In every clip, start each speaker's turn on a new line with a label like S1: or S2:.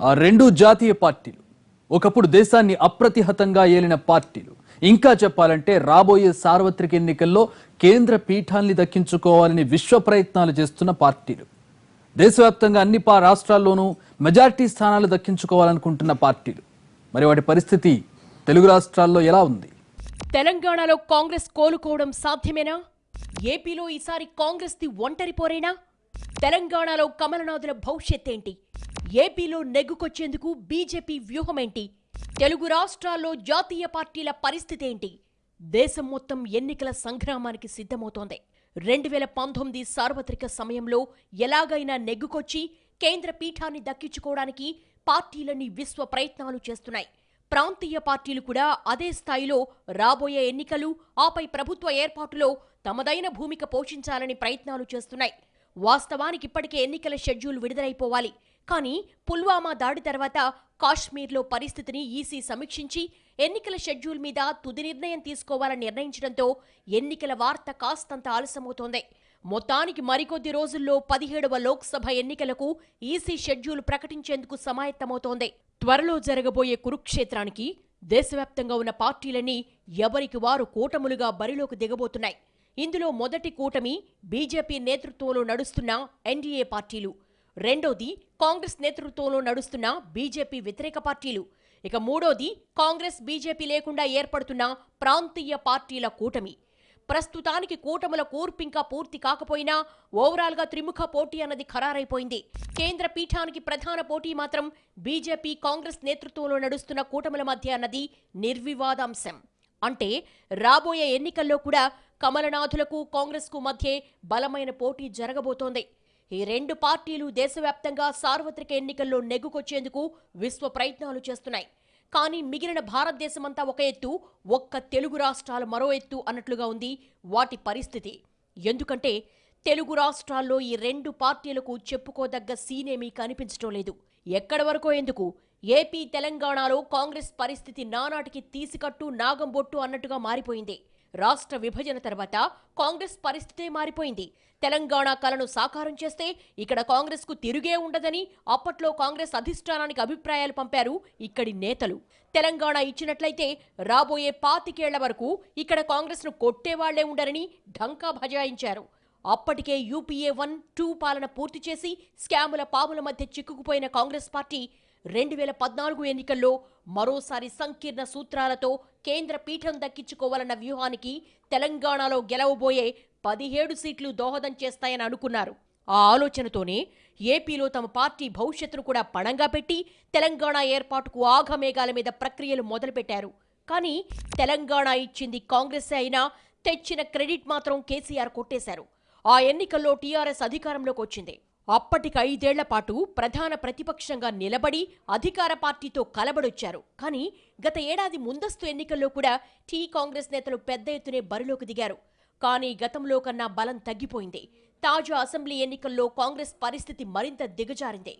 S1: ఆ రెండు జాతీయ పార్టీలు ఒకప్పుడు దేశాన్ని అప్రతిహతంగా ఏలిన పార్టీలు. ఇంకా చెప్పాలంటే రాబోయే సార్వత్రిక ఎన్నికల్లో కేంద్ర పీఠాన్ని దక్కించుకోవాలని విశ్వ ప్రయత్నాలు చేస్తున్న పార్టీలు. దేశవ్యాప్తంగా అన్ని పా రాష్ట్రాల్లోనూ మెజార్టీ స్థానాలు దక్కించుకోవాలనుకుంటున్న పార్టీలు. మరి వాటి పరిస్థితి తెలుగు రాష్ట్రాల్లో ఎలా ఉంది?
S2: తెలంగాణలో కాంగ్రెస్ కోలుకోవడం సాధ్యమేనా? ఏపీలో ఈసారి కాంగ్రెస్ ది ఒంటరి పోరేనా? తెలంగాణలో కమలనాథుల భవిష్యత్ ఏంటి ఏపీలో నెగ్గుకొచ్చేందుకు బీజేపీ వ్యూహమేంటి? తెలుగు రాష్ట్రాల్లో జాతీయ పార్టీల పరిస్థితి ఏంటి దేశం మొత్తం ఎన్నికల సంగ్రామానికి సిద్ధమవుతోంది. రెండు వేల పంతొమ్మిది సార్వత్రిక సమయంలో ఎలాగైనా నెగ్గుకొచ్చి కేంద్ర పీఠాన్ని దక్కించుకోవడానికి పార్టీలన్నీ విశ్వ ప్రయత్నాలు చేస్తున్నాయి. ప్రాంతీయ పార్టీలు కూడా అదే స్థాయిలో రాబోయే ఎన్నికలు ఆపై ప్రభుత్వ ఏర్పాటులో తమదైన భూమిక పోషించాలని ప్రయత్నాలు చేస్తున్నాయి. వాస్తవానికి ఇప్పటికే ఎన్నికల షెడ్యూల్ విడుదలైపోవాలి. కానీ పుల్వామా దాడి తర్వాత కాశ్మీర్లో పరిస్థితిని ఈసీ సమీక్షించి ఎన్నికల షెడ్యూల్ మీద తుది నిర్ణయం తీసుకోవాలని నిర్ణయించడంతో ఎన్నికల వార్త కాస్తంత ఆలస్యమవుతోంది. మొత్తానికి మరికొద్ది రోజుల్లో పదిహేడవ లోక్సభ ఎన్నికలకు ఈసీ షెడ్యూల్ ప్రకటించేందుకు సమాయత్తమవుతోంది. త్వరలో జరగబోయే కురుక్షేత్రానికి దేశవ్యాప్తంగా ఉన్న పార్టీలన్నీ ఎవరికి వారు కూటములుగా బరిలోకి దిగబోతున్నాయి. ఇందులో మొదటి కూటమి బీజేపీ నేతృత్వంలో నడుస్తున్న ఎన్డీఏ పార్టీలు. రెండోది కాంగ్రెస్ నేతృత్వంలో నడుస్తున్న బీజేపీ వ్యతిరేక పార్టీలు. ఇక మూడోది కాంగ్రెస్ బీజేపీ లేకుండా ఏర్పడుతున్న ప్రాంతీయ పార్టీల కూటమి. ప్రస్తుతానికి కూటముల కూర్పింకా పూర్తి కాకపోయినా ఓవరాల్గా త్రిముఖ పోటీ అన్నది ఖరారైపోయింది. కేంద్ర పీఠానికి ప్రధాన పోటీ మాత్రం బీజేపీ కాంగ్రెస్ నేతృత్వంలో నడుస్తున్న కూటముల మధ్య అన్నది నిర్వివాదాంశం. అంటే రాబోయే ఎన్నికల్లో కూడా కమలనాథులకు కాంగ్రెస్కు మధ్య బలమైన పోటీ జరగబోతోంది. ఈ రెండు పార్టీలు దేశవ్యాప్తంగా సార్వత్రిక ఎన్నికల్లో నెగ్గుకొచ్చేందుకు విశ్వ ప్రయత్నాలు చేస్తున్నాయి. కానీ మిగిలిన భారతదేశమంతా ఒక ఎత్తు ఒక్క తెలుగు రాష్ట్రాలు మరో ఎత్తు అన్నట్లుగా ఉంది వాటి పరిస్థితి. ఎందుకంటే తెలుగు రాష్ట్రాల్లో ఈ రెండు పార్టీలకు చెప్పుకోదగ్గ సీనేమీ కనిపించడం లేదు. ఎక్కడి వరకో ఎందుకు? ఏపీ తెలంగాణలో కాంగ్రెస్ పరిస్థితి నానాటికి తీసికట్టు నాగంబొట్టు అన్నట్టుగా మారిపోయింది. రాష్ట్ర విభజన తర్వాత కాంగ్రెస్ పరిస్థితే మారిపోయింది. తెలంగాణ కలను సాకారం చేస్తే ఇక్కడ కాంగ్రెస్కు తిరుగే ఉండదని అప్పట్లో కాంగ్రెస్ అధిష్టానానికి అభిప్రాయాలు పంపారు ఇక్కడి నేతలు. తెలంగాణ ఇచ్చినట్లయితే రాబోయే పాతికేళ్ళ వరకు ఇక్కడ కాంగ్రెస్ను కొట్టేవాళ్ళే ఉండరని ఢంకా భజాయించారు. అప్పటికే యూపీఏ వన్ టూ పాలన పూర్తి చేసి స్కాముల పాముల మధ్య చిక్కుకుపోయిన కాంగ్రెస్ పార్టీ రెండు వేల పద్నాలుగు ఎన్నికల్లో మరోసారి సంకీర్ణ సూత్రాలతో కేంద్ర పీఠం దక్కించుకోవాలన్న వ్యూహానికి తెలంగాణలో గెలవబోయే పదిహేడు సీట్లు దోహదం చేస్తాయని అనుకున్నారు. ఆ ఆలోచనతోనే ఏపీలో తమ పార్టీ భవిష్యత్తును కూడా పణంగా పెట్టి తెలంగాణ ఏర్పాటుకు ఆఘమేఘాల మీద ప్రక్రియలు మొదలుపెట్టారు. కానీ తెలంగాణ ఇచ్చింది కాంగ్రెస్ అయినా తెచ్చిన క్రెడిట్ మాత్రం కేసీఆర్ కొట్టేశారు. ఆ ఎన్నికల్లో టీఆర్ఎస్ అధికారంలోకి వచ్చింది. అప్పటికి ఐదేళ్ళ పాటు ప్రధాన ప్రతిపక్షంగా నిలబడి అధికార పార్టీతో కలబడొచ్చారు. కానీ గత ఏడాది ముందస్తు ఎన్నికల్లో కూడా టీ కాంగ్రెస్ నేతలు పెద్ద ఎత్తునే బరిలోకి దిగారు. కానీ గతంలో కన్నా బలం తగ్గిపోయింది. తాజా అసెంబ్లీ ఎన్నికల్లో కాంగ్రెస్ పరిస్థితి మరింత దిగజారింది.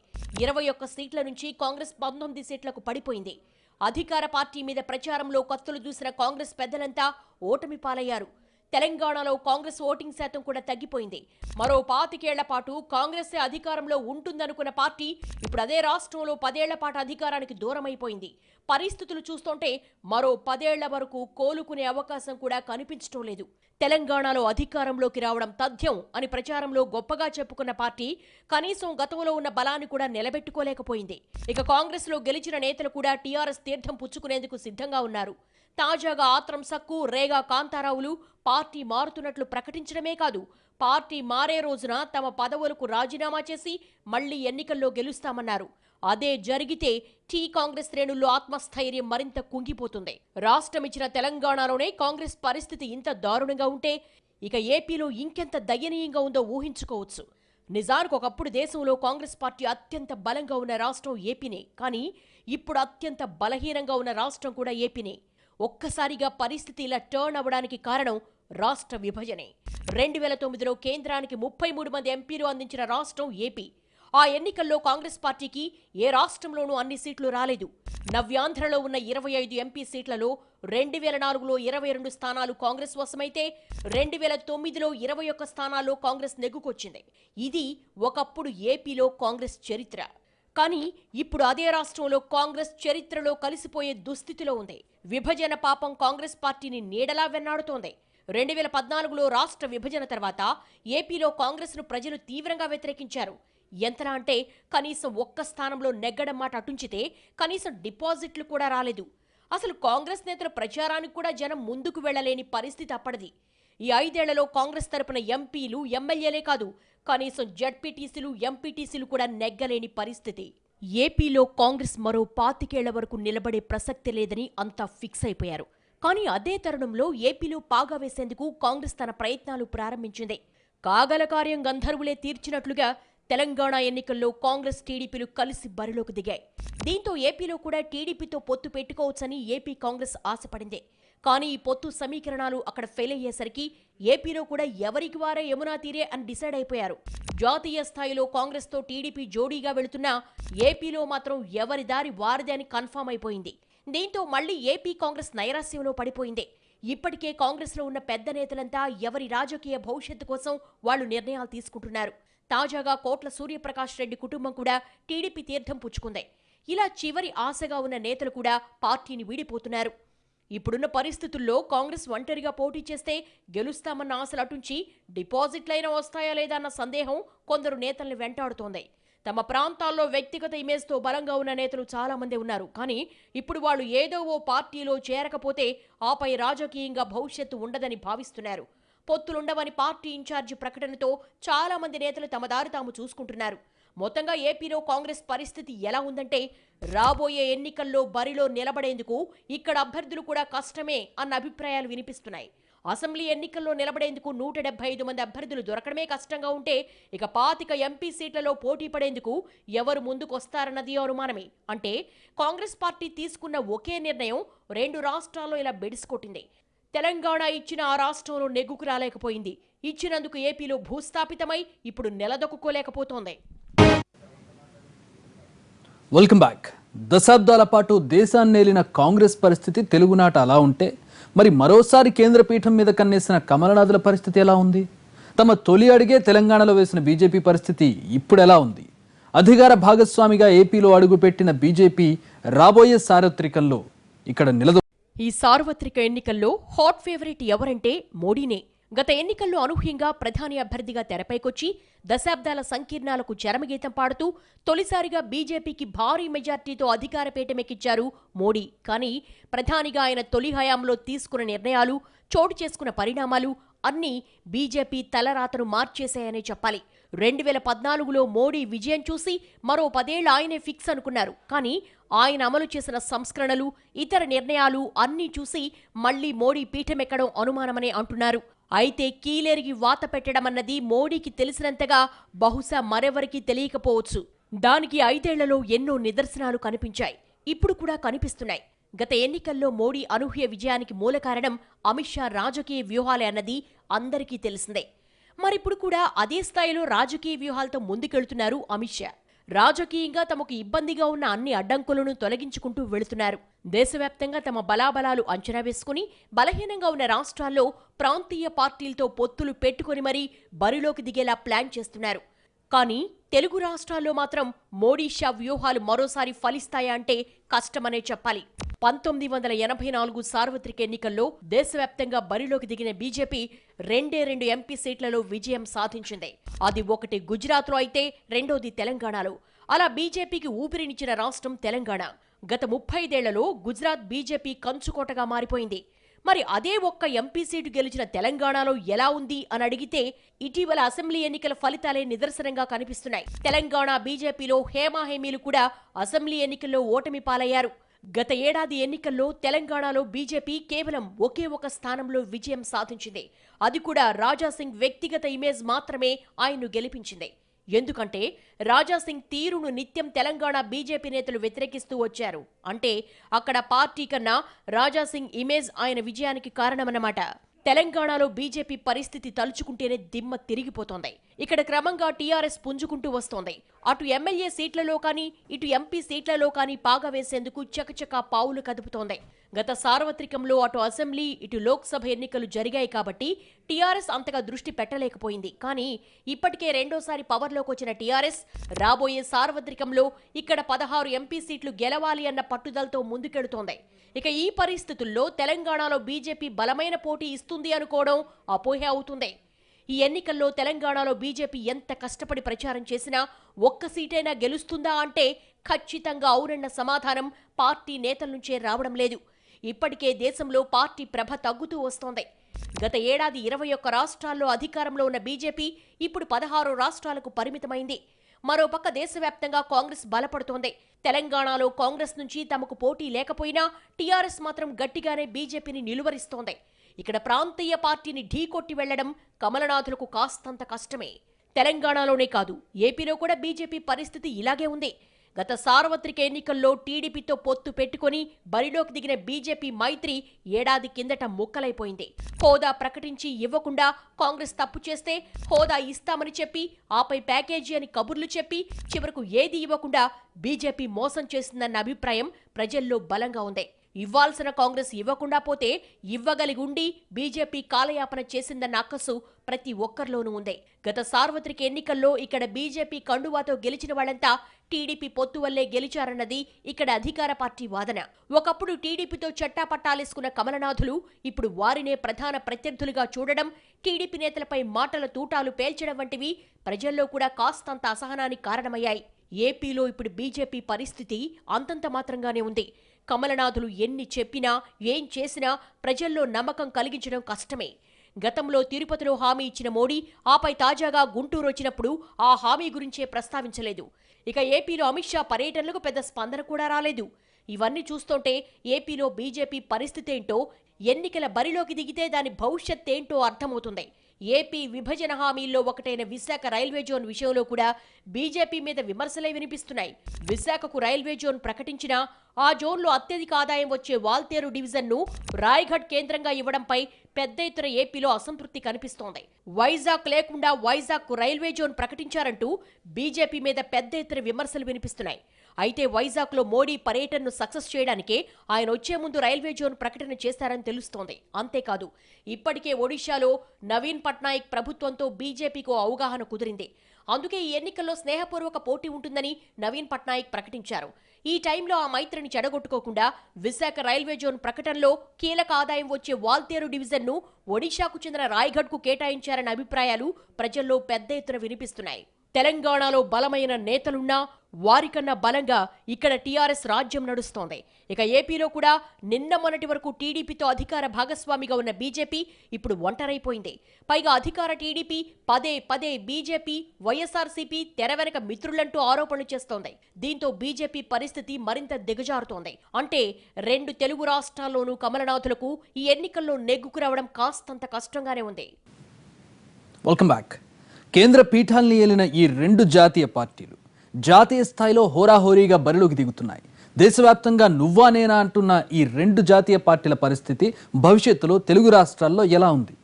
S2: ఇరవై ఒక్క సీట్ల నుంచి కాంగ్రెస్ పంతొమ్మిది సీట్లకు పడిపోయింది. అధికార పార్టీ మీద ప్రచారంలో కత్తులు దూసిన కాంగ్రెస్ పెద్దలంతా ఓటమి పాలయ్యారు తెలంగాణలో కాంగ్రెస్ ఓటింగ్ శాతం కూడా తగ్గిపోయింది. మరో పాతికేళ్ళ పాటు కాంగ్రెస్ అధికారంలో ఉంటుందనుకున్న పార్టీ ఇప్పుడు అదే రాష్ట్రంలో పదేళ్ళ పాటు అధికారానికి దూరమైపోయింది. పరిస్థితులు చూస్తుంటే మరో పదేళ్ళ వరకు కోలుకునే అవకాశం కూడా కనిపించడం లేదు. తెలంగాణలో అధికారంలోకి రావడం తథ్యం అని ప్రచారంలో గొప్పగా చెప్పుకున్న పార్టీ కనీసం గతంలో ఉన్న బలాన్ని కూడా నిలబెట్టుకోలేకపోయింది. ఇక కాంగ్రెస్లో గెలిచిన నేతలు కూడా టీఆర్ఎస్ తీర్థం పుచ్చుకునేందుకు సిద్ధంగా ఉన్నారు. తాజాగా ఆత్రం సక్కు రేగా కాంతారావులు పార్టీ మారుతున్నట్లు ప్రకటించడమే కాదు. పార్టీ మారే రోజున తమ పదవులకు రాజీనామా చేసి మళ్ళీ ఎన్నికల్లో గెలుస్తామన్నారు. అదే జరిగితే టీ కాంగ్రెస్ శ్రేణుల్లో ఆత్మస్థైర్యం మరింత కుంగిపోతుంది. రాష్ట్రమిచ్చిన తెలంగాణలోనే కాంగ్రెస్ పరిస్థితి ఇంత దారుణంగా ఉంటే ఇక ఏపీలో ఇంకెంత దయనీయంగా ఉందో ఊహించుకోవచ్చు. నిజానికి ఒకప్పుడు దేశంలో కాంగ్రెస్ పార్టీ అత్యంత బలంగా ఉన్న రాష్ట్రం ఏపీనే. కానీ ఇప్పుడు అత్యంత బలహీనంగా ఉన్న రాష్ట్రం కూడా ఏపీనే. ఒక్కసారిగా పరిస్థితి ఇలా టర్న్ అవ్వడానికి కారణం రాష్ట్ర విభజనే. రెండు వేల తొమ్మిదిలో కేంద్రానికి ముప్పై మూడు మంది ఎంపీలు అందించిన రాష్ట్రం ఏపీ. ఆ ఎన్నికల్లో కాంగ్రెస్ పార్టీకి ఏ రాష్ట్రంలోనూ అన్ని సీట్లు రాలేదు. నవ్యాంధ్రలో ఉన్న ఇరవై ఐదు ఎంపీ సీట్లలో రెండు వేల నాలుగులో ఇరవై రెండు స్థానాలు కాంగ్రెస్ వశమైతే రెండు వేల తొమ్మిదిలో ఇరవై ఒక్క స్థానాల్లో కాంగ్రెస్ నెగ్గుకొచ్చింది. ఇది ఒకప్పుడు ఏపీలో కాంగ్రెస్ చరిత్ర. కానీ ఇప్పుడు అదే రాష్ట్రంలో కాంగ్రెస్ చరిత్రలో కలిసిపోయే దుస్థితిలో ఉంది. విభజన పాపం కాంగ్రెస్ పార్టీని నీడలా వెన్నాడుతోంది. రెండు వేల పద్నాలుగులో రాష్ట్ర విభజన తర్వాత ఏపీలో కాంగ్రెస్ను ప్రజలు తీవ్రంగా వ్యతిరేకించారు. ఎంతలా అంటే కనీసం ఒక్క స్థానంలో నెగ్గడం మాట అటుంచితే కనీసం డిపాజిట్లు కూడా రాలేదు. అసలు కాంగ్రెస్ నేతల ప్రచారానికి కూడా జనం ముందుకు వెళ్ళలేని పరిస్థితి అప్పటిది. ఈ ఐదేళ్ళలో కాంగ్రెస్ తరపున ఎంపీలు ఎమ్మెల్యేలే కాదు కనీసం జడ్పీటీసీలు ఎంపీటీసీలు కూడా నెగ్గలేని పరిస్థితి. ఏపీలో కాంగ్రెస్ మరో పాతికేళ్ళ వరకు నిలబడే ప్రసక్తి లేదని అంతా ఫిక్స్ అయిపోయారు. కానీ అదే తరుణంలో ఏపీలో పాగా వేసేందుకు కాంగ్రెస్ తన ప్రయత్నాలు ప్రారంభించింది. కాగల కార్యం గంధర్వులే తీర్చినట్లుగా తెలంగాణ ఎన్నికల్లో కాంగ్రెస్ టీడీపీలు కలిసి బరిలోకి దిగాయి. దీంతో ఏపీలో కూడా టీడీపీతో పొత్తు పెట్టుకోవచ్చని ఏపీ కాంగ్రెస్ ఆశపడింది. కానీ ఈ పొత్తు సమీకరణాలు అక్కడ ఫెయిల్ అయ్యేసరికి ఏపీలో కూడా ఎవరికి వారే యమునా తీరే అని డిసైడ్ అయిపోయారు. జాతీయ స్థాయిలో కాంగ్రెస్తో టీడీపీ జోడీగా వెళుతున్నా ఏపీలో మాత్రం ఎవరి దారి వారిదే అని కన్ఫామ్ అయిపోయింది. దీంతో మళ్ళీ ఏపీ కాంగ్రెస్ నైరాస్యంలో పడిపోయింది. ఇప్పటికే కాంగ్రెస్లో ఉన్న పెద్ద నేతలంతా ఎవరి రాజకీయ భవిష్యత్తు కోసం వాళ్ళు నిర్ణయాలు తీసుకుంటున్నారు. తాజాగా కోట్ల సూర్యప్రకాష్ రెడ్డి కుటుంబం కూడా టీడీపీ తీర్థం పుచ్చుకుంది. ఇలా చివరి ఆశగా ఉన్న నేతలు కూడా పార్టీని వీడిపోతున్నారు. ఇప్పుడున్న పరిస్థితుల్లో కాంగ్రెస్ ఒంటరిగా పోటీ చేస్తే గెలుస్తామన్న ఆశలు అటుంచి డిపాజిట్లైనా వస్తాయా లేదా అన్న సందేహం కొందరు నేతల్ని వెంటాడుతోంది. తమ ప్రాంతాల్లో వ్యక్తిగత ఇమేజ్తో బలంగా ఉన్న నేతలు చాలామంది ఉన్నారు. కానీ ఇప్పుడు వాళ్ళు ఏదో ఓ పార్టీలో చేరకపోతే ఆపై రాజకీయంగా భవిష్యత్తు ఉండదని భావిస్తున్నారు. పొత్తులుండవని పార్టీ ఇన్ఛార్జి ప్రకటనతో చాలామంది నేతలు తమ దారి తాము చూసుకుంటున్నారు. మొత్తంగా ఏపీలో కాంగ్రెస్ పరిస్థితి ఎలా ఉందంటే రాబోయే ఎన్నికల్లో బరిలో నిలబడేందుకు ఇక్కడ అభ్యర్థులు కూడా కష్టమే అన్న అభిప్రాయాలు వినిపిస్తున్నాయి. అసెంబ్లీ ఎన్నికల్లో నిలబడేందుకు నూట డెబ్బై ఐదు మంది అభ్యర్థులు దొరకడమే కష్టంగా ఉంటే ఇక పాతిక ఎంపీ సీట్లలో పోటీ పడేందుకు ఎవరు ముందుకొస్తారన్నది అనుమానమే. అంటే కాంగ్రెస్ పార్టీ తీసుకున్న ఒకే నిర్ణయం రెండు రాష్ట్రాల్లో ఇలా బెడిసికొట్టింది. తెలంగాణ ఇచ్చిన ఆ రాష్ట్రంలో నెగ్గుకు రాలేకపోయింది. ఇచ్చినందుకు ఏపీలో భూస్థాపితమై ఇప్పుడు నిలదొక్కుకోలేకపోతోంది.
S1: వెల్కమ్ బ్యాక్ దశాబ్దాల పాటు దేశాన్ని నేలిన కాంగ్రెస్ పరిస్థితి తెలుగునాట అలా ఉంటే మరి మరోసారి కేంద్ర పీఠం మీద కన్నేసిన కమలనాథుల పరిస్థితి ఎలా ఉంది? తమ తొలి అడిగే తెలంగాణలో వేసిన బీజేపీ పరిస్థితి ఇప్పుడు ఎలా ఉంది? అధికార భాగస్వామిగా ఏపీలో అడుగుపెట్టిన బీజేపీ రాబోయే సార్వత్రికంలో ఇక్కడ నిలదు
S2: ఈ సార్వత్రిక ఎన్నికల్లో హాట్ ఫేవరెట్ ఎవరంటే మోడీనే. గత ఎన్నికల్లో అనూహ్యంగా ప్రధాని అభ్యర్థిగా తెరపైకొచ్చి దశాబ్దాల సంకీర్ణాలకు చరమగీతం పాడుతూ తొలిసారిగా బీజేపీకి భారీ మెజార్టీతో అధికార పీఠమెక్కిచ్చారు మోడీ. కానీ ప్రధానిగా ఆయన తొలి హయాంలో తీసుకున్న నిర్ణయాలు చోటు చేసుకున్న పరిణామాలు అన్నీ బీజేపీ తలరాతను మార్చేశాయనే చెప్పాలి. రెండు వేల పద్నాలుగులో మోడీ విజయం చూసి మరో పదేళ్ళు ఆయనే ఫిక్స్ అనుకున్నారు. కానీ ఆయన అమలు చేసిన సంస్కరణలు ఇతర నిర్ణయాలు అన్నీ చూసి మళ్ళీ మోడీ పీఠమెక్కడం అనుమానమనే అంటున్నారు. అయితే కీలేరిగి వాత పెట్టడమన్నది మోడీకి తెలిసినంతగా బహుశా మరెవరికీ తెలియకపోవచ్చు. దానికి ఐదేళ్ళలో ఎన్నో నిదర్శనాలు కనిపించాయి. ఇప్పుడు కూడా కనిపిస్తున్నాయి. గత ఎన్నికల్లో మోడీ అనూహ్య విజయానికి మూల కారణం అమిత్ షా రాజకీయ వ్యూహాలే అన్నది అందరికీ తెలిసిందే. మరిప్పుడు కూడా అదే స్థాయిలో రాజకీయ వ్యూహాలతో ముందుకెళ్తున్నారు అమిత్ షా. రాజకీయంగా తమకు ఇబ్బందిగా ఉన్న అన్ని అడ్డంకులను తొలగించుకుంటూ వెళుతున్నారు. దేశవ్యాప్తంగా తమ బలాబలాలు అంచనా వేసుకుని బలహీనంగా ఉన్న రాష్ట్రాల్లో ప్రాంతీయ పార్టీలతో పొత్తులు పెట్టుకుని మరీ బరిలోకి దిగేలా ప్లాన్ చేస్తున్నారు. కానీ తెలుగు రాష్ట్రాల్లో మాత్రం మోడీ షా వ్యూహాలు మరోసారి ఫలిస్తాయా అంటే కష్టమనే చెప్పాలి. పంతొమ్మిది వందల ఎనభై నాలుగు సార్వత్రిక ఎన్నికల్లో దేశవ్యాప్తంగా బరిలోకి దిగిన బీజేపీ రెండే రెండు ఎంపీ సీట్లలో విజయం సాధించింది. అది ఒకటి గుజరాత్లో అయితే రెండోది తెలంగాణలో. అలా బీజేపీకి ఊపిరినిచ్చిన రాష్ట్రం తెలంగాణ. గత ముప్పై ఐదేళ్ళలో గుజరాత్ బీజేపీ కంచుకోటగా మారిపోయింది. మరి అదే ఒక్క ఎంపీ సీటు గెలిచిన తెలంగాణలో ఎలా ఉంది అని అడిగితే ఇటీవల అసెంబ్లీ ఎన్నికల ఫలితాలే నిదర్శనంగా కనిపిస్తున్నాయి. తెలంగాణ బీజేపీలో హేమాహేమీలు కూడా అసెంబ్లీ ఎన్నికల్లో ఓటమి పాలయ్యారు. గత ఏడాది ఎన్నికల్లో తెలంగాణలో బీజేపీ కేవలం ఒకే ఒక స్థానంలో విజయం సాధించింది. అది కూడా రాజాసింగ్ వ్యక్తిగత ఇమేజ్ మాత్రమే ఆయన్ను గెలిపించింది. ఎందుకంటే రాజాసింగ్ తీరును నిత్యం తెలంగాణ బీజేపీ నేతలు వ్యతిరేకిస్తూ వచ్చారు. అంటే అక్కడ పార్టీ కన్నా రాజాసింగ్ ఇమేజ్ ఆయన విజయానికి కారణమన్నమాట. తెలంగాణలో బీజేపీ పరిస్థితి తలుచుకుంటేనే దిమ్మ తిరిగిపోతోంది. ఇక్కడ క్రమంగా టీఆర్ఎస్ పుంజుకుంటూ వస్తోంది. అటు ఎమ్మెల్యే సీట్లలో కానీ ఇటు ఎంపీ సీట్లలో కానీ పాగా వేసేందుకు చకచకా పావులు కదుపుతోంది. గత సార్వత్రికంలో అటు అసెంబ్లీ ఇటు లోక్సభ ఎన్నికలు జరిగాయి కాబట్టి టీఆర్ఎస్ అంతగా దృష్టి పెట్టలేకపోయింది. కానీ ఇప్పటికే రెండోసారి పవర్లోకి వచ్చిన టీఆర్ఎస్ రాబోయే సార్వత్రికంలో ఇక్కడ పదహారు ఎంపీ సీట్లు గెలవాలి అన్న పట్టుదలతో ముందుకెడుతోంది. ఇక ఈ పరిస్థితుల్లో తెలంగాణలో బీజేపీ బలమైన పోటీ ఇస్తుంది అనుకోవడం అపోహ అవుతుంది. ఈ ఎన్నికల్లో తెలంగాణలో బీజేపీ ఎంత కష్టపడి ప్రచారం చేసినా ఒక్క సీటైనా గెలుస్తుందా అంటే ఖచ్చితంగా అవునన్న సమాధానం పార్టీ నేతల నుంచే రావడం లేదు. ఇప్పటికే దేశంలో పార్టీ ప్రభ తగ్గుతూ వస్తోంది. గత ఏడాది ఇరవై ఒక్క రాష్ట్రాల్లో అధికారంలో ఉన్న బీజేపీ ఇప్పుడు పదహారు రాష్ట్రాలకు పరిమితమైంది. మరోపక్క దేశవ్యాప్తంగా కాంగ్రెస్ బలపడుతోంది. తెలంగాణలో కాంగ్రెస్ నుంచి తమకు పోటీ లేకపోయినా టీఆర్ఎస్ మాత్రం గట్టిగానే బీజేపీని నిలువరిస్తోంది. ఇక్కడ ప్రాంతీయ పార్టీని ఢీకొట్టి వెళ్ళడం కమలనాథులకు కాస్తంత కష్టమే. తెలంగాణలోనే కాదు ఏపీలో కూడా బీజేపీ పరిస్థితి ఇలాగే ఉంది. గత సార్వత్రిక ఎన్నికల్లో టీడీపీతో పొత్తు పెట్టుకొని బరిలోకి దిగిన బీజేపీ మైత్రి ఏడాది కిందట ముక్కలైపోయింది. హోదా ప్రకటించి ఇవ్వకుండా కాంగ్రెస్ తప్పు చేస్తే హోదా ఇస్తామని చెప్పి ఆపై ప్యాకేజీ అని కబుర్లు చెప్పి చివరకు ఏది ఇవ్వకుండా బీజేపీ మోసం చేసిందన్న అభిప్రాయం ప్రజల్లో బలంగా ఉంది. ఇవ్వాల్సిన కాంగ్రెస్ ఇవ్వకుండా పోతే ఇవ్వగలిగి ఉండి బీజేపీ కాలయాపన చేసిందన్న అక్కసు ప్రతి ఒక్కరిలోనూ ఉంది. గత సార్వత్రిక ఎన్నికల్లో ఇక్కడ బీజేపీ కండువాతో గెలిచిన వాళ్ళంతా టీడీపీ పొత్తు వల్లే గెలిచారన్నది ఇక్కడ అధికార పార్టీ వాదన. ఒకప్పుడు టీడీపీతో చట్టాపట్టాలేసుకున్న కమలనాథులు ఇప్పుడు వారినే ప్రధాన ప్రత్యర్థులుగా చూడడం టీడీపీ నేతలపై మాటల తూటాలు పేల్చడం వంటివి ప్రజల్లో కూడా కాస్తంత అసహనానికి కారణమయ్యాయి. ఏపీలో ఇప్పుడు బీజేపీ పరిస్థితి అంతంత మాత్రంగానే ఉంది. కమలనాథులు ఎన్ని చెప్పినా ఏం చేసినా ప్రజల్లో నమ్మకం కలిగించడం కష్టమే. గతంలో తిరుపతిలో హామీ ఇచ్చిన మోడీ ఆపై తాజాగా గుంటూరు వచ్చినప్పుడు ఆ హామీ గురించే ప్రస్తావించలేదు. ఇక ఏపీలో అమిత్ షా పర్యటనలకు పెద్ద స్పందన కూడా రాలేదు. ఇవన్నీ చూస్తుంటే ఏపీలో బీజేపీ పరిస్థితి ఏంటో ఎన్నికల బరిలోకి దిగితే దాని భవిష్యత్ ఏంటో అర్థమవుతుంది. ఏపీ విభజన హామీల్లో ఒకటైన విశాఖ రైల్వే జోన్ విషయంలో కూడా బీజేపీ మీద విమర్శలే వినిపిస్తున్నాయి. విశాఖకు రైల్వే జోన్ ప్రకటించినా ఆ జోన్లో అత్యధిక ఆదాయం వచ్చే వాల్తేరు డివిజన్ను రాయ్గఢ్ కేంద్రంగా ఇవ్వడంపై పెద్ద ఎత్తున ఏపీలో అసంతృప్తి కనిపిస్తోంది. వైజాగ్ లేకుండా వైజాగ్ రైల్వే జోన్ ప్రకటించారంటూ బీజేపీ మీద పెద్ద ఎత్తున విమర్శలు వినిపిస్తున్నాయి. అయితే వైజాగ్లో మోడీ పర్యటనను సక్సెస్ చేయడానికే ఆయన వచ్చే ముందు రైల్వే జోన్ ప్రకటన చేశారని తెలుస్తోంది. అంతేకాదు ఇప్పటికే ఒడిశాలో నవీన్ పట్నాయక్ ప్రభుత్వంతో బీజేపీకు అవగాహన కుదిరింది. అందుకే ఈ ఎన్నికల్లో స్నేహపూర్వక పోటీ ఉంటుందని నవీన్ పట్నాయక్ ప్రకటించారు. ఈ టైంలో ఆ మైత్రిని చెడగొట్టుకోకుండా విశాఖ రైల్వే జోన్ ప్రకటనలో కీలక ఆదాయం వచ్చే వాల్తేరు డివిజన్ను ఒడిశాకు చెందిన రాయ్గఢ్కు కేటాయించారన్న అభిప్రాయాలు ప్రజల్లో పెద్ద ఎత్తున వినిపిస్తున్నాయి. తెలంగాణలో బలమైన నేతలున్నా వారికన్నా బలంగా ఇక్కడ టీఆర్ఎస్ రాజ్యం నడుస్తోంది. ఇక ఏపీలో కూడా నిన్న మొన్నటి వరకు టీడీపీతో అధికార భాగస్వామిగా ఉన్న బీజేపీ ఇప్పుడు ఒంటరైపోయింది. పైగా అధికార టీడీపీ పదే పదే బీజేపీ వైఎస్ఆర్సీపీ తెర వెనక మిత్రులంటూ ఆరోపణలు చేస్తోంది. దీంతో బీజేపీ పరిస్థితి మరింత దిగజారుతోంది. అంటే రెండు తెలుగు రాష్ట్రాల్లోనూ కమలనాథులకు ఈ ఎన్నికల్లో నెగ్గుకు రావడం కాస్తంత కష్టంగానే ఉంది.
S1: వెల్కమ్ బ్యాక్ కేంద్ర పీఠాల్ని ఏలిన ఈ రెండు జాతీయ పార్టీలు జాతీయ స్థాయిలో హోరాహోరీగా బరిలోకి దిగుతున్నాయి. దేశవ్యాప్తంగా నువ్వా నేనా అంటున్న ఈ రెండు జాతీయ పార్టీల పరిస్థితి భవిష్యత్తులో తెలుగు రాష్ట్రాల్లో ఎలా ఉంది?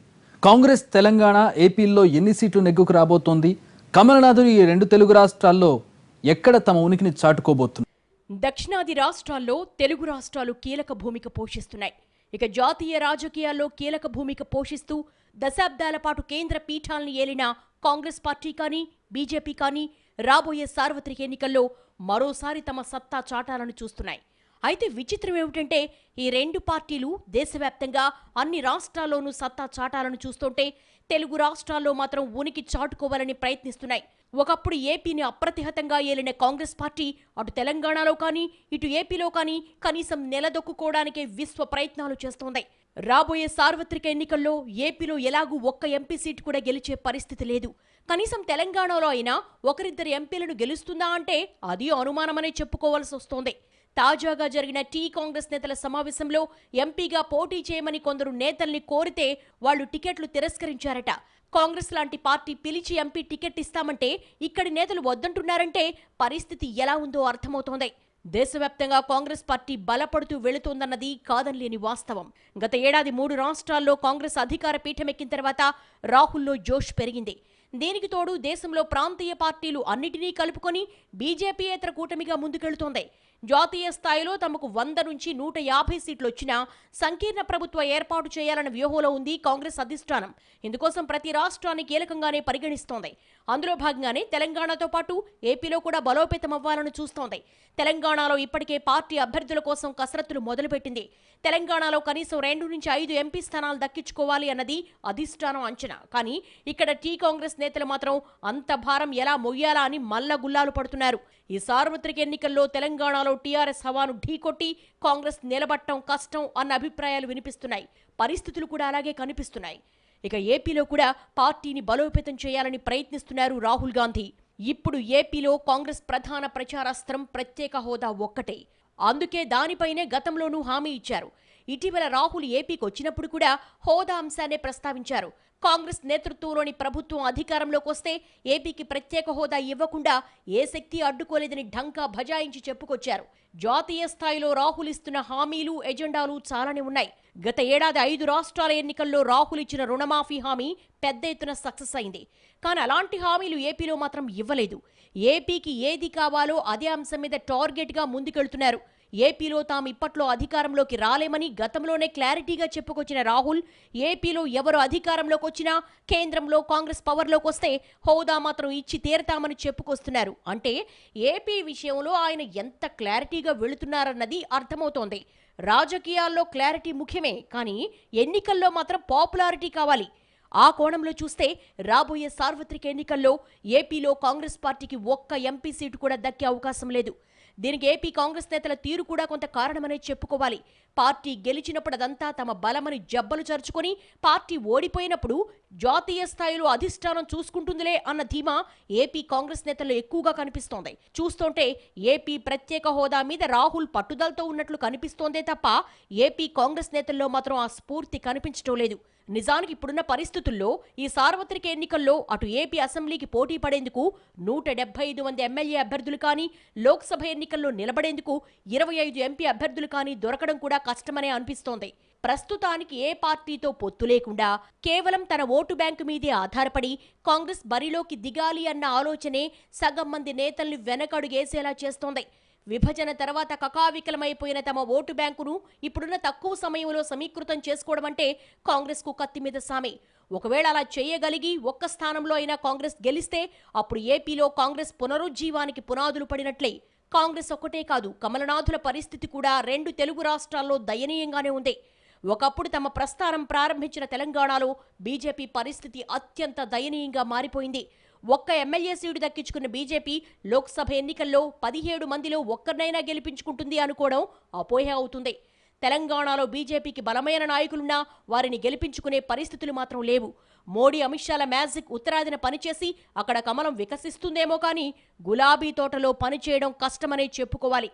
S1: కాంగ్రెస్ తెలంగాణ ఏపీల్లో ఎన్ని సీట్లు నెగ్గుకు రాబోతోంది? కమలనాథులు ఈ రెండు తెలుగు రాష్ట్రాల్లో ఎక్కడ తమ ఉనికిని చాటుకోబోతున్నారు?
S2: దక్షిణాది రాష్ట్రాల్లో తెలుగు రాష్ట్రాలు కీలక భూమిక పోషిస్తున్నాయి. ఇక జాతీయ రాజకీయాల్లో కీలక భూమిక పోషిస్తూ దశాబ్దాల పాటు కేంద్ర పీఠాలను ఏలిన కాంగ్రెస్ పార్టీ కానీ బీజేపీ కానీ రాబోయే సార్వత్రిక ఎన్నికల్లో మరోసారి తమ సత్తా చాటాలను చూస్తున్నాయి. అయితే విచిత్రం ఏమిటంటే ఈ రెండు పార్టీలు దేశవ్యాప్తంగా అన్ని రాష్ట్రాల్లోనూ సత్తా చాటాలను చూస్తుంటే తెలుగు రాష్ట్రాల్లో మాత్రం ఉనికి చాటుకోవాలని ప్రయత్నిస్తున్నాయి. ఒకప్పుడు ఏపీని అప్రతిహతంగా ఏలిన కాంగ్రెస్ పార్టీ అటు తెలంగాణలో కానీ ఇటు ఏపీలో కానీ కనీసం నిలదొక్కుకోవడానికే విశ్వ ప్రయత్నాలు చేస్తోంది. రాబోయే సార్వత్రిక ఎన్నికల్లో ఏపీలో ఎలాగూ ఒక్క ఎంపీ సీటు కూడా గెలిచే పరిస్థితి లేదు. కనీసం తెలంగాణలో అయినా ఒకరిద్దరు ఎంపీలను గెలుస్తుందా అంటే అది అనుమానమనే చెప్పుకోవాల్సి వస్తోంది. తాజాగా జరిగిన టీ కాంగ్రెస్ నేతల సమావేశంలో ఎంపీగా పోటీ చేయమని కొందరు నేతల్ని కోరితే వాళ్ళు టికెట్లు తిరస్కరించారట. కాంగ్రెస్ లాంటి పార్టీ పిలిచి ఎంపీ టికెట్ ఇస్తామంటే ఇక్కడి నేతలు వద్దంటున్నారంటే పరిస్థితి ఎలా ఉందో అర్థమవుతోంది. దేశవ్యాప్తంగా కాంగ్రెస్ పార్టీ బలపడుతూ వెళుతోందన్నది కాదనిలేని వాస్తవం. గత ఏడాది మూడు రాష్ట్రాల్లో కాంగ్రెస్ అధికార పీఠమెక్కిన తర్వాత రాహుల్లో జోష్ పెరిగింది. దీనికి తోడు దేశంలో ప్రాంతీయ పార్టీలు అన్నిటినీ కలుపుకొని బీజేపీయేతర కూటమిగా ముందుకెళ్తోంది. జాతీయ స్థాయిలో తమకు వంద నుంచి నూట యాభై సీట్లు వచ్చినా సంకీర్ణ ప్రభుత్వ ఏర్పాటు చేయాలన్న వ్యూహంలో ఉంది కాంగ్రెస్ అధిష్టానం. ఇందుకోసం ప్రతి రాష్ట్రాన్ని కీలకంగానే పరిగణిస్తోంది. అందులో భాగంగానే తెలంగాణతో పాటు ఏపీలో కూడా బలోపేతం అవ్వాలని చూస్తోంది. తెలంగాణలో ఇప్పటికే పార్టీ అభ్యర్థుల కోసం కసరత్తులు మొదలుపెట్టింది. తెలంగాణలో కనీసం రెండు నుంచి ఐదు ఎంపీ స్థానాలు దక్కించుకోవాలి అన్నది అధిష్టానం అంచనా. కానీ ఇక్కడ టీ కాంగ్రెస్ నేతలు మాత్రం అంత భారం ఎలా మొయ్యాలా అని మల్ల గుల్లాలు పడుతున్నారు. ఈ సార్వత్రిక ఎన్నికల్లో తెలంగాణలో టీఆర్ఎస్ హవాను ఢీకొట్టి కాంగ్రెస్ నిలబట్టం కష్టం అన్న అభిప్రాయాలు వినిపిస్తున్నాయి. పరిస్థితులు కూడా అలాగే కనిపిస్తున్నాయి. ఇక ఏపీలో కూడా పార్టీని బలోపేతం చేయాలని ప్రయత్నిస్తున్నారు రాహుల్ గాంధీ. ఇప్పుడు ఏపీలో కాంగ్రెస్ ప్రధాన ప్రచారాస్త్రం ప్రత్యేక హోదా ఒక్కటే. అందుకే దానిపైనే గతంలోనూ హామీ ఇచ్చారు. ఇటీవల రాహుల్ ఏపీకి వచ్చినప్పుడు కూడా హోదా అంశాన్ని ప్రస్తావించారు. కాంగ్రెస్ నేతృత్వంలోని ప్రభుత్వం అధికారంలోకి వస్తే ఏపీకి ప్రత్యేక హోదా ఇవ్వకుండా ఏ శక్తి అడ్డుకోలేదని ఢంకా భజాయించి చెప్పుకొచ్చారు. జాతీయ స్థాయిలో రాహుల్ ఇస్తున్న హామీలు ఎజెండాలు చాలానే ఉన్నాయి. గత ఏడాది ఐదు రాష్ట్రాల ఎన్నికల్లో రాహుల్ ఇచ్చిన రుణమాఫీ హామీ పెద్ద ఎత్తున సక్సెస్ అయింది. కానీ అలాంటి హామీలు ఏపీలో మాత్రం ఇవ్వలేదు. ఏపీకి ఏది కావాలో అదే అంశం మీద టార్గెట్గా ముందుకెళ్తున్నారు. ఏపీలో తాము ఇప్పట్లో అధికారంలోకి రాలేమని గతంలోనే క్లారిటీగా చెప్పుకొచ్చిన రాహుల్ ఏపీలో ఎవరు అధికారంలోకి వచ్చినా కేంద్రంలో కాంగ్రెస్ పవర్లోకి వస్తే హోదా మాత్రం ఇచ్చి తీరతామని చెప్పుకొస్తున్నారు. అంటే ఏపీ విషయంలో ఆయన ఎంత క్లారిటీగా వెళుతున్నారన్నది అర్థమవుతోంది. రాజకీయాల్లో క్లారిటీ ముఖ్యమే కానీ ఎన్నికల్లో మాత్రం పాపులారిటీ కావాలి. ఆ కోణంలో చూస్తే రాబోయే సార్వత్రిక ఎన్నికల్లో ఏపీలో కాంగ్రెస్ పార్టీకి ఒక్క ఎంపీ సీటు కూడా దక్కే అవకాశం లేదు. దీనికి ఏపీ కాంగ్రెస్ నేతల తీరు కూడా కొంత కారణమనే చెప్పుకోవాలి. పార్టీ గెలిచినప్పుడు అదంతా తమ బలమని జబ్బలు చరుచుకొని పార్టీ ఓడిపోయినప్పుడు జాతీయ స్థాయిలో అధిష్టానం చూసుకుంటుందిలే అన్న ధీమా ఏపీ కాంగ్రెస్ నేతల్లో ఎక్కువగా కనిపిస్తోంది. చూస్తుంటే ఏపీ ప్రత్యేక హోదా మీద రాహుల్ పట్టుదలతో ఉన్నట్లు కనిపిస్తోందే తప్ప ఏపీ కాంగ్రెస్ నేతల్లో మాత్రం ఆ స్ఫూర్తి కనిపించడం లేదు. నిజానికి ఇప్పుడున్న పరిస్థితుల్లో ఈ సార్వత్రిక ఎన్నికల్లో అటు ఏపీ అసెంబ్లీకి పోటీ పడేందుకు నూట డెబ్బై ఐదు మంది ఎమ్మెల్యే అభ్యర్థులు కానీ లోక్సభ ఎన్నికల్లో నిలబడేందుకు ఇరవై ఐదు ఎంపీ అభ్యర్థులు కానీ దొరకడం కూడా కష్టమనే అనిపిస్తోంది. ప్రస్తుతానికి ఏ పార్టీతో పొత్తు లేకుండా కేవలం తన ఓటు బ్యాంకు మీదే ఆధారపడి కాంగ్రెస్ బరిలోకి దిగాలి అన్న ఆలోచనే సగం మంది నేతల్ని వెనకడుగేసేలా చేస్తోంది. విభజన తర్వాత కకావికలమైపోయిన తమ ఓటు బ్యాంకును ఇప్పుడున్న తక్కువ సమయంలో సమీకృతం చేసుకోవడం అంటే కాంగ్రెస్కు కత్తి మీద సామే. ఒకవేళ అలా చేయగలిగి ఒక్క స్థానంలో అయినా కాంగ్రెస్ గెలిస్తే అప్పుడు ఏపీలో కాంగ్రెస్ పునరుజ్జీవానికి పునాదులు పడినట్లే. కాంగ్రెస్ ఒక్కటే కాదు కమలనాథుల పరిస్థితి కూడా రెండు తెలుగు రాష్ట్రాల్లో దయనీయంగానే ఉంది. ఒకప్పుడు తమ ప్రస్థానం ప్రారంభించిన తెలంగాణలో బీజేపీ పరిస్థితి అత్యంత దయనీయంగా మారిపోయింది. ఒక్క ఎమ్మెల్యే సీటు దక్కించుకున్న బీజేపీ లోక్సభ ఎన్నికల్లో పదిహేడు మందిలో ఒక్కరినైనా గెలిపించుకుంటుంది అనుకోవడం అపోహ అవుతుంది. తెలంగాణలో బీజేపీకి బలమైన నాయకులున్నా వారిని గెలిపించుకునే పరిస్థితులు మాత్రం లేవు. మోడీ అమిత్ షాల మ్యాజిక్ ఉత్తరాదిన పనిచేసి అక్కడ కమలం వికసిస్తుందేమో కానీ గులాబీ తోటలో పనిచేయడం కష్టమనే చెప్పుకోవాలి.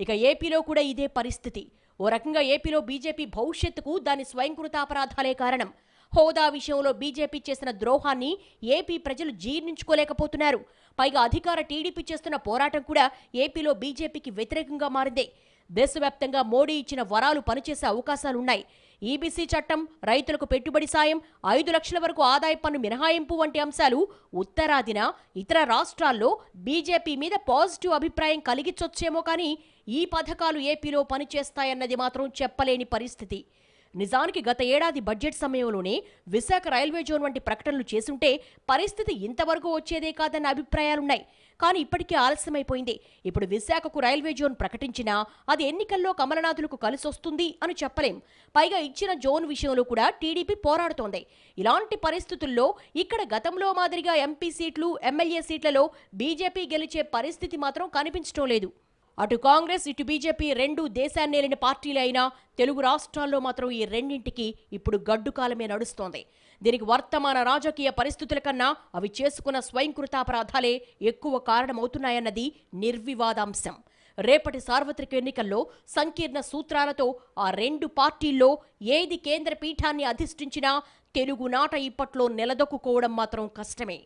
S2: ఇక ఏపీలో కూడా ఇదే పరిస్థితి. ఓ రకంగా ఏపీలో బీజేపీ భవిష్యత్తుకు దాని స్వయంకృతాపరాధాలే కారణం. హోదా విషయంలో బీజేపీ చేసిన ద్రోహాన్ని ఏపీ ప్రజలు జీర్ణించుకోలేకపోతున్నారు. పైగా అధికార టీడీపీ చేస్తున్న పోరాటం కూడా ఏపీలో బీజేపీకి వ్యతిరేకంగా మారింది. దేశవ్యాప్తంగా మోడీ ఇచ్చిన వరాలు పనిచేసే అవకాశాలున్నాయి. ఈబీసీ చట్టం రైతులకు పెట్టుబడి సాయం ఐదు లక్షల వరకు ఆదాయ పన్ను మినహాయింపు వంటి అంశాలు ఉత్తరాదిన ఇతర రాష్ట్రాల్లో బీజేపీ మీద పాజిటివ్ అభిప్రాయం కలిగించొచ్చేమో కానీ ఈ పథకాలు ఏపీలో పనిచేస్తాయన్నది మాత్రం చెప్పలేని పరిస్థితి. నిజానికి గత ఏడాది బడ్జెట్ సమయంలోనే విశాఖ రైల్వే జోన్ వంటి ప్రకటనలు చేసుంటే పరిస్థితి ఇంతవరకు వచ్చేదే కాదన్న అభిప్రాయాలున్నాయి. కానీ ఇప్పటికే ఆలస్యమైపోయింది. ఇప్పుడు విశాఖకు రైల్వే జోన్ ప్రకటించినా అది ఎన్నికల్లో కమలనాథులకు కలిసొస్తుంది అని చెప్పలేం. పైగా ఇచ్చిన జోన్ విషయంలో కూడా టీడీపీ పోరాడుతోంది. ఇలాంటి పరిస్థితుల్లో ఇక్కడ గతంలో మాదిరిగా ఎంపీ సీట్లు ఎమ్మెల్యే సీట్లలో బీజేపీ గెలిచే పరిస్థితి మాత్రం కనిపించడం లేదు. అటు కాంగ్రెస్ ఇటు బీజేపీ రెండు దేశాన్నేలిన పార్టీలే అయినా తెలుగు రాష్ట్రాల్లో మాత్రం ఈ రెండింటికి ఇప్పుడు గడ్డుకాలమే నడుస్తోంది. దీనికి వర్తమాన రాజకీయ పరిస్థితుల కన్నా అవి చేసుకున్న స్వయంకృతాపరాధాలే ఎక్కువ కారణమవుతున్నాయన్నది నిర్వివాదాంశం. రేపటి సార్వత్రిక ఎన్నికల్లో సంకీర్ణ సూత్రాలతో ఆ రెండు పార్టీల్లో ఏది కేంద్ర పీఠాన్ని అధిష్ఠించినా తెలుగునాట ఇప్పట్లో నిలదొక్కుకోవడం మాత్రం కష్టమే.